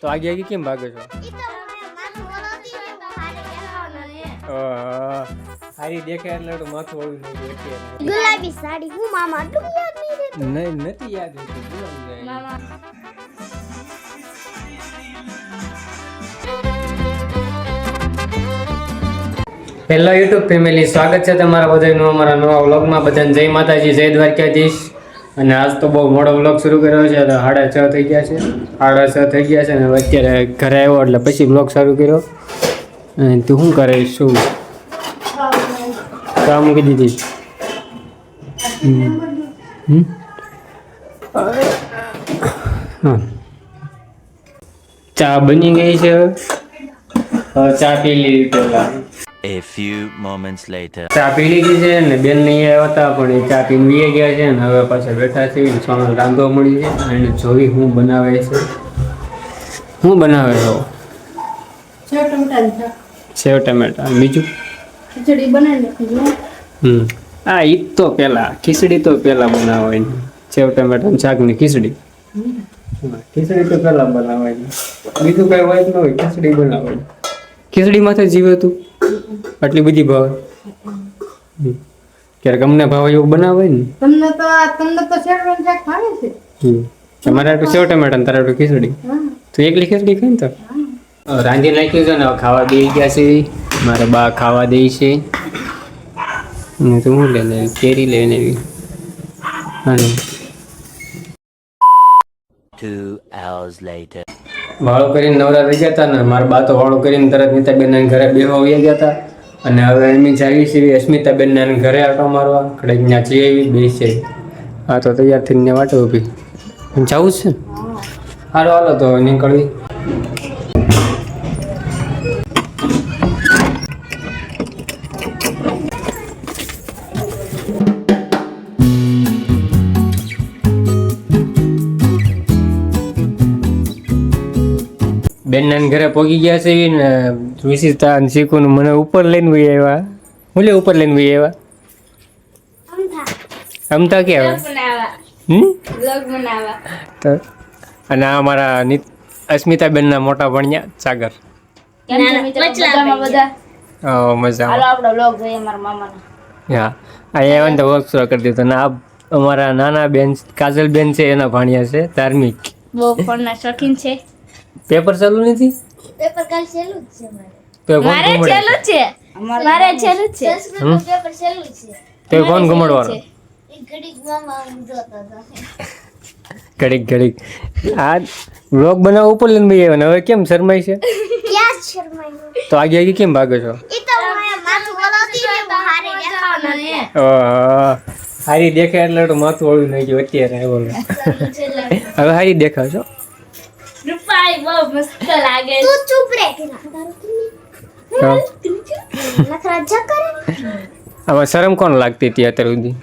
તો આગે આગે કેમ ભાગો છો? સારી હારી દેખાય એટલે તો માથું ઓળું ગયું ગુલાબી સાડી હું મામા તું યાદ નહીં નહીં નથી યાદ હોતું ગુલાબી સાડી. હેલો યુટ્યુબ ફેમિલી સ્વાગત છે તમારા બધાનું અમારા નવા વ્લોગમાં બધાને જય માતાજી જય દ્વારકાધીશ. અને આજ તો બહુ મોડો વ્લોગ શરૂ કર્યો છે, તો સાડા છ થઈ ગયા છે. સાડા છ થઈ ગયા છે અને અત્યારે ઘરે આવ્યો એટલે પછી વ્લોગ શરૂ કર્યો. અને તું શું કરે, શું? કામ મૂકી દીધી? હા. ચા બની ગઈ છે ચા પી લીધી પહેલા. A few moments later. ચા પી લીધી છે ને બેન ને આવ્યા હતા પણ એ ચા પીને વીએ ગયા છે ને હવે પાછા બેઠા છે ને સોનો રાંધો મળી છે અને જોઈ હું બનાવે છે. હું બનાવે છો? સેવ ટમેટા સેવ ટમેટા. બીજું? ખીચડી બનાવી હમ. આ ઈ તો પહેલા ખીચડી તો પેલા બનાવવાની સેવ ટમેટાનું શાકની ખીચડી. ખીચડી તો પેલા બનાવવાની બીજું કઈ હોય ન હોય ખીચડી બનાવવાની ખીચડી માથે જીવે તું આટલી બધી ભાવે? ક્યારેક અમને ભાવે એવું બનાવે ને? તમને તો આ તમને તો ટમેટાનું શાક ભાવે છે. તમારે આટલું સેવ ટમેટા ને તારે આટલું ખીચડી? હા. તો એકલી ખીચડી ખાઈ ને તો? રાંધી નાખ્યું છે ને ખાવા દઈ ગયા છે. મારા બા ખાવા દે છે. ને તું શું લઈને કેરી લઈને એવી અને Two hours later. વાળો કરીને નવરા રહી ગયા હતા ને મારા બા તો વાળો કરીને તરત નીતાબેન ઘરે બેહવા આવી ગયા હતા અને હવે એમ જ છે એવી અસ્મિતાબેન ને ઘરે આટો મારવા. કડે ત્યાં જઈ આવી બે છે હા, તો તૈયાર થઈને વાટો ઊભી. જવું છે? હાલો હાલો, તો નીકળવી. બેનના ઘરે પહોંચી ગયા છે ને વિશિષ્ટા અને શીખું મને ઉપર લઈને ભાઈ આવ્યા. હું લે ઉપર લઈને ભાઈ આવ્યા? અમતા કે આવે તો અને આ મારા નિત અસ્મિતાબેનના મોટા ભણ્યા સાગર. મજા આપણો વ્લોગ જોઈએ મારા મામાનો. હા. અહીંયા આવ્યા ને તો વર્ક કરી દીધો. ને આ અમારા નાના બેન કાજલ બેન છે એના ભણ્યા છે ધાર્મિક. બહુ ફોનના શોખીન છે. પેપર ચાલુ નથી? પેપર કાલ છેલ્લું જ છે મારે. કોણ મારે છેલ્લું છે. મારે છેલ્લું છે? પેપર છેલ્લું છે. તો કોણ ઘુમડવાનો ઘડીક મામા હતા. ઘડીક ઘડીક. આ વ્લોગ બનાવ ઉપર લઈને ભાઈ આવ્યો ને? હવે કેમ શરમાય છે? ક્યાં શરમાય તો આગે આગે કેમ ભાગો છો? એ તો માથું બોલાવતી ને બહારે દેખાવાનું ને. હારી દેખાય એટલે માથું ઓળું નહીં ગયું અત્યારે આવ્યો હવે હારી દેખાવ છો રૂપાઈ બહુ મસ્ત લાગે તું ચૂપ રે. આમાં શરમ કોણ લાગતી હતી અત્યાર સુધી?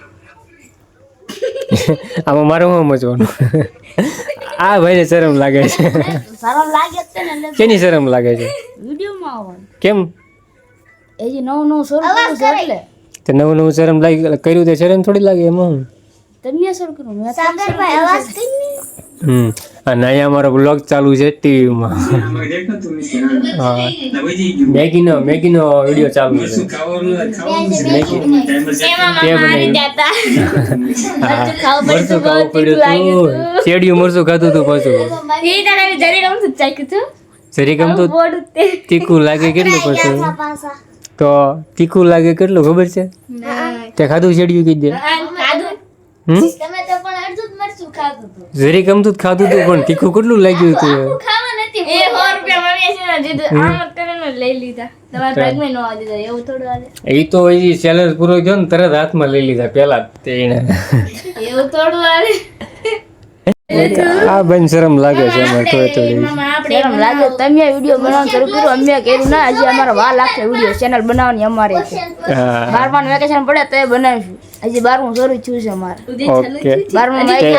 આમાં મારો હું સમજવાનું? આ ભાઈને શરમ લાગે છે. શરમ લાગે છે ને કેની શરમ લાગે છે? વિડિયોમાં કેમ? એ જે નવું નવું શરૂ કર્યું છે એટલે. તે નવું નવું શરમ લાગી કર્યું તે શરમ થોડી લાગે એમાં. તમને તમે શરૂ કર્યું સાગરભાઈ અવાજ કરીને હમ. અને અહીંયા અમારો બ્લોગ ચાલુ છે ટીવીમાં. હા. મેગીનો મેગીનો વીડિયો ચાલુ છે. તે હા, મરચું ખાવું પડ્યું તું. ચેડિયું મરચું ખાધું તું પાછું. હતું જરી ગમતું તીખું લાગે કેટલું પછી? તો તીખું લાગે કેટલું ખબર છે? તે ખાધું ચેડિયું કીધે? હમ? ખાધું હતું જરી ગમતું જ ખાધું તું પણ તીખું કેટલું લાગ્યું હતું ખાવા નથી એ 100 રૂપિયા મમ્મીએ છે ને દીધું આમ કરીને લઈ લીધા. તમારા બેગમાં નો આવી દીધા એવું થોડું હાલે એ તો એ સેલેસ પૂરો ગયો ને તરત હાથમાં લઈ લીધા પેલા જ તે એવું થોડું હાલે આ બેન શરમ લાગે છે અમારે થોડી. થોડી શરમ લાગે. તમે વિડિયો બનાવવાનું શરૂ કર્યું અમે કર્યું ના હજી અમારો વા લાખે વિડિયો ચેનલ બનાવવાની અમારે છે. બારમાનું વેકેશન પડે તો એ બનાવીશું. હજી બારમું શરૂ થયું છે અમારે. ઓકે. બારમું તે-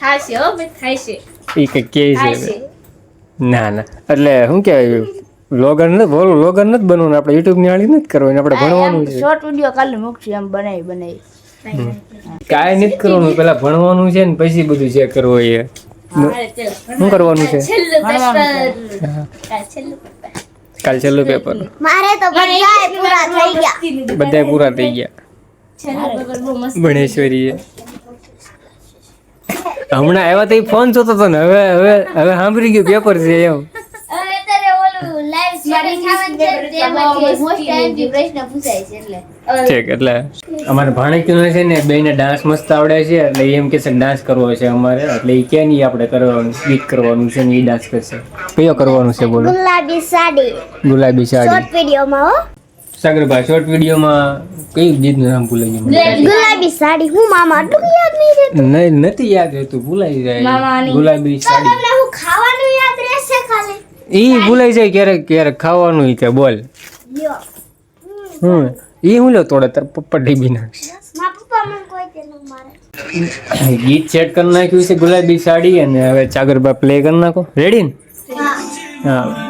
થાશે હો ભાઈ થાશે. એ કે છે ના ના. એટલે શું કહેવાય લોગન નથી બોલું લોગન નથી બનવાનું આપણે યુટ્યુબની આળી નથી કરવાની આપણે ભણવાનું છે. શોર્ટ વિડિયો કાલે મૂકશું એમ બનાવી બનાવી. કાંઈ નથી કરવાનું પેલા ભણવાનું છે ને પછી બધું જે કરવું એ. શું કરવાનું છે. કાલ છેલ્લું પેપર કાલ છેલ્લું પેપર મારે તો બધાય પૂરા થઈ ગયા. બધાય પૂરા થઈ ગયા. ભણેશ્વરીએ. હમણાં આવ્યા તો ફોન જોતો હતો ને હવે હવે હવે સાંભળી ગયું પેપર છે એમ. ઠીક એટલે અમારે ભાણકીનો છે ને બેને ડાન્સ મસ્ત આવડે છે એટલે એમ કે છે ડાન્સ કરવો છે અમારે એટલે એ કે નહીં આપણે કરવાનું ગીત કરવાનું છે ને એ ડાન્સ કરશે. કયો કરવાનું છે બોલો? ગુલાબી સાડી. ગુલાબી સાડી. શોર્ટ વિડીયોમાં હો. સાગરભાઈ શોર્ટ વિડીયોમાં કયું ગીતનું નામ ભૂલાઈ ગયું ગુલાબી. સાડી. હું મામા યાદ નહીં રહેતું. નહીં નથી યાદ રહેતું ભૂલાઈ જાય. ગુલાબી સાડી. હું ખાવાનું ઈ ભૂલાઈ જાય ક્યારેક ક્યારેક ખાવાનું ઈ કે બોલ. હમ. ઈ હું લો તોડે તાર પપ્પા ડીબી નાખશે. ગીત સેટ કરી નાખ્યું છે ગુલાબી સાડી અને હવે ચાગરબા પ્લે કરી નાખો. રેડી ને? હા.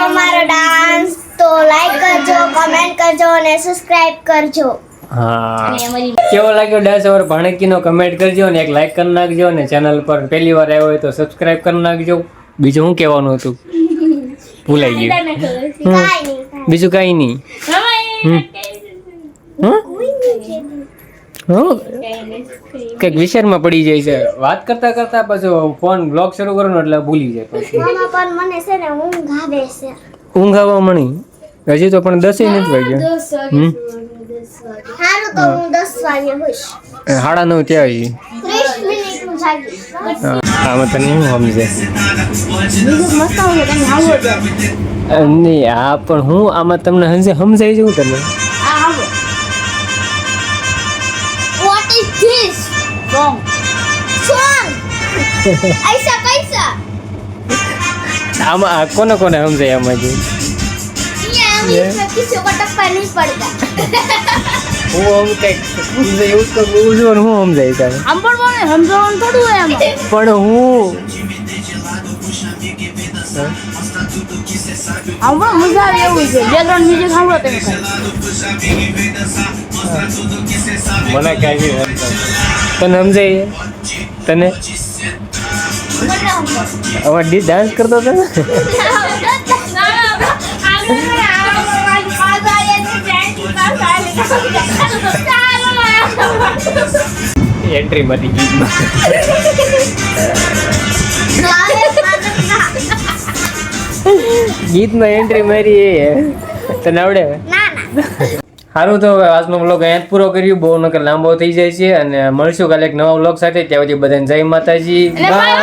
હા મારો ડાન્સ તો લાઈક કરજો કમેન્ટ કરજો અને સબસ્ક્રાઇબ કરજો હા કેવો લાગ્યો ડાન્સ ઓવર ભણકીનો કમેન્ટ કરજો અને એક લાઈક કરી નાખજો અને ચેનલ પર પહેલી વાર આવ્યો હોય તો સબસ્ક્રાઇબ કરી નાખજો બીજું શું કહેવાનું હતું ભૂલાઈ ગયું બીજું કાંઈ નહીં કંઈક વિચારમાં પડી જાય છે. વાત કરતા કરતા પછી ફોન બ્લોગ શરૂ કરો ને એટલે ભૂલી જાય પછી. પણ મને છે ને ઊંઘ આવે છે. ઊંઘ આવવા મણી હજી તો પણ દસે નથી વાગ્યા. સારું તો હું દસ વાગે હોઈશ. સાડા નવ ત્યાં આવી. આમાં તને શું સમજે? તમે નહીં આ પણ હું આમાં તમને સમજે સમજાય છે Song. Song. Aisa kaisa. આમાં કોને કોને સમજાય આમાં જે પણ હું પણ મજા આવે એવું છે. બેકગ્રાઉન્ડ મ્યુઝિક સાંભળો તમે મને કાંઈ તને સમજાય તને? હવે ડી ડાન્સ કરતો હતો ને? એન્ટ્રી મારી ગીતમાં ગીતમાં એન્ટ્રી મારી એ તને આવડે? સારું તો આજનો વ્લોગ અહીંયા જ પૂરો કર્યું બહુ નકર લાંબો થઈ જાય છે અને મળશું કાલે એક નવા વ્લોગ સાથે. ત્યાં સુધી બધાને જય માતાજી. બાય